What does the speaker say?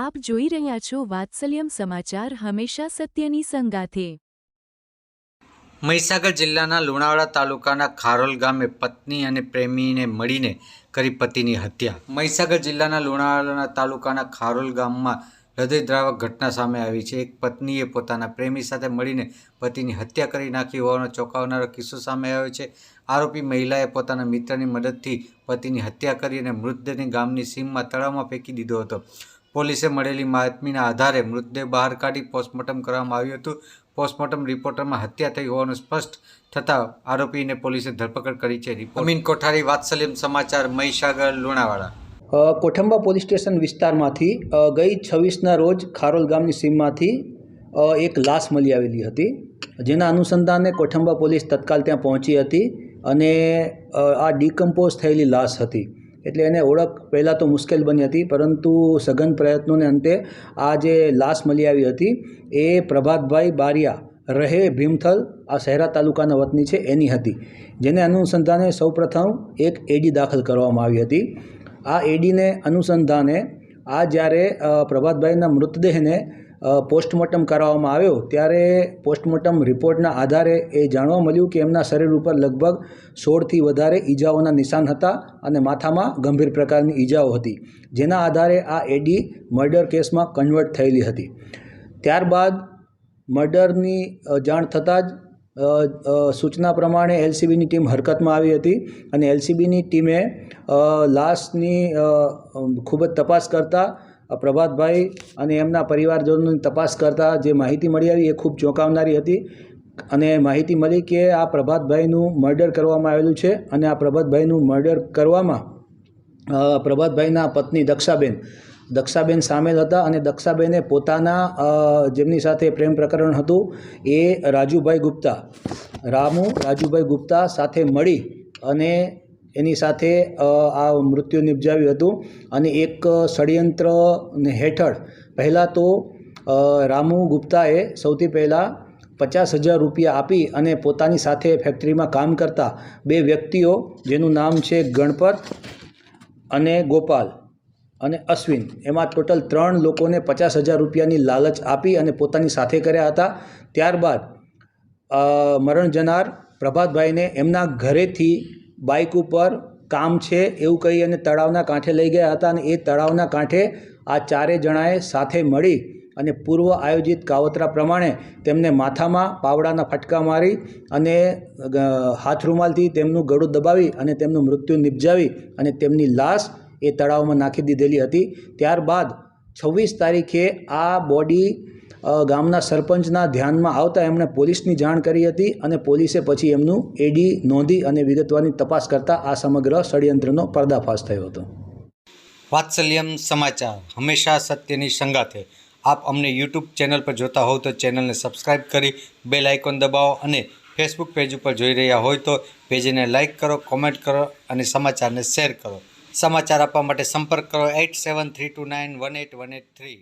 આપ જોઈ રહ્યા છો વાત્સલ્યમ સમાચાર હંમેશા સત્યની સંગાથે. મહીસાગર જિલ્લાના લુણાવાડા તાલુકાના ખારોલ ગામે પત્ની અને પ્રેમીને મળીને કરી પતિની હત્યા. મહીસાગર જિલ્લાના લુણાવાડાના તાલુકાના ખારોલ ગામમાં હૃદયદ્રાવક ઘટના સામે આવી છે. એક પત્નીએ પોતાના પ્રેમી સાથે મળીને પતિની હત્યા કરી નાખી હોવાનો ચોંકાવનારો કિસ્સો સામે આવ્યો છે. આરોપી મહિલાએ પોતાના મિત્રની મદદથી પતિની હત્યા કરી અને મૃતદેહને ગામની સીમમાં તળાવમાં ફેંકી દીધો હતો. પોલીસે મળેલી માહિતીના આધારે મૃતદેહ બહાર કાઢી પોસ્ટમોર્ટમ કરવામાં આવ્યું હતું. પોસ્ટમોર્ટમ રિપોર્ટરમાં હત્યા થઈ હોવાનું સ્પષ્ટ થતાં આરોપીને પોલીસે ધરપકડ કરી છે અમીન કોઠારી, વાત્સલ્યમ સમાચાર, મહીસાગર, લુણાવાડા. કોઠંબા પોલીસ સ્ટેશન વિસ્તારમાંથી ગઈ છવ્વીસના રોજ ખારોલ ગામની સીમમાંથી એક લાશ મળી આવેલી હતી. જેના અનુસંધાને કોઠંબા પોલીસ તત્કાલ ત્યાં પહોંચી હતી અને આ ડિકમ્પોઝ થયેલી લાશ હતી. એટલે એને ઓળખ પહેલાં તો મુશ્કેલ બની હતી, પરંતુ સઘન પ્રયત્નોને અંતે આ જે લાશ મળી આવી હતી, એ પ્રભાતભાઈ બારિયા રહે ભીમથલ, આ શહેરા તાલુકાના વતની છે, એની હતી. જેને અનુસંધાને સૌપ્રથમ એક એડી દાખલ કરવામાં આવી હતી. આ એડીને અનુસંધાને આ જ્યારે પ્રભાતભાઈના મૃતદેહને પોસ્ટમોર્ટમ કરાવવામાં આવ્યો, ત્યારે પોસ્ટમોર્ટમ રિપોર્ટના આધારે એ જાણવા મળ્યું કે એમના શરીર ઉપર લગભગ સોળથી વધારે ઈજાઓના નિશાન હતા અને માથામાં ગંભીર પ્રકારની ઈજાઓ હતી, જેના આધારે આ એડી મર્ડર કેસમાં કન્વર્ટ થયેલી હતી. ત્યારબાદ મર્ડરની જાણ થતાં જ સૂચના પ્રમાણે એલસીબીની ટીમ હરકતમાં આવી હતી અને એલસીબીની ટીમે લાશની ખૂબ જ તપાસ કરતાં પ્રભાતભાઈ અને એમના પરિવારજનોની તપાસ કરતાં જે માહિતી મળી આવી એ ખૂબ ચોંકાવનારી હતી. અને માહિતી મળી કે આ પ્રભાતભાઈનું મર્ડર કરવામાં આવેલું છે અને આ પ્રભાતભાઈનું મર્ડર કરવામાં પ્રભાતભાઈના પત્ની દક્ષાબેન દક્ષાબેન સામેલ હતા અને દક્ષાબેને પોતાના જેમની સાથે પ્રેમ પ્રકરણ હતું એ રાજુભાઈ ગુપ્તા, રામુ રાજુભાઈ ગુપ્તા સાથે મળી અને એની સાથે આ મૃત્યુ નિપજાવ્યું હતું અને એક ષડયંત્ર હેઠળ પહેલાં તો રામુ ગુપ્તાએ સૌથી પહેલાં પચાસ હજાર રૂપિયા આપી અને પોતાની સાથે ફેક્ટરીમાં કામ કરતા બે વ્યક્તિઓ, જેનું નામ છે ગણપત અને ગોપાલ અને અશ્વિન. એમાં ટોટલ ત્રણ લોકોને પચાસ હજાર રૂપિયાની લાલચ આપી અને પોતાની સાથે કર્યા હતા. ત્યારબાદ મરણ જનાર પ્રભાતભાઈને એમના ઘરેથી બાઇક ઉપર કામ છે એવું કહી અને તળાવના કાંઠે લઈ ગયા હતા અને એ તળાવના કાંઠે આ ચારે જણાએ સાથે મળી અને પૂર્વ આયોજિત કાવતરા પ્રમાણે તેમને માથામાં પાવડાના ફટકા મારી અને હાથ રૂમાલથી તેમનું ગળું દબાવી અને તેમનું મૃત્યુ નિપજાવી અને તેમની લાશ એ તળાવમાં નાખી દીધેલી હતી. ત્યારબાદ છવ્વીસ તારીખે આ બોડી ગામના સરપંચના ધ્યાનમાં આવતા એમણે પોલીસની જાણ કરી હતી અને પોલીસે પછી એમનું એડી નોંધી અને વિગતવારની તપાસ કરતાં આ સમગ્ર ષડયંત્રનો પર્દાફાશ થયો હતો. વાત્સલ્યમ સમાચાર હંમેશા સત્યની સંગાથે. આપ અમને યુટ્યુબ ચેનલ પર જોતા હોવ તો ચેનલને સબસ્ક્રાઇબ કરી બેલ આઇકોન દબાવો અને ફેસબુક પેજ ઉપર જોઈ રહ્યા હોય તો પેજને લાઇક કરો, કોમેન્ટ કરો અને સમાચારને શેર કરો. સમાચાર આપવા માટે સંપર્ક કરો eight seven three two nine one eight one eight three.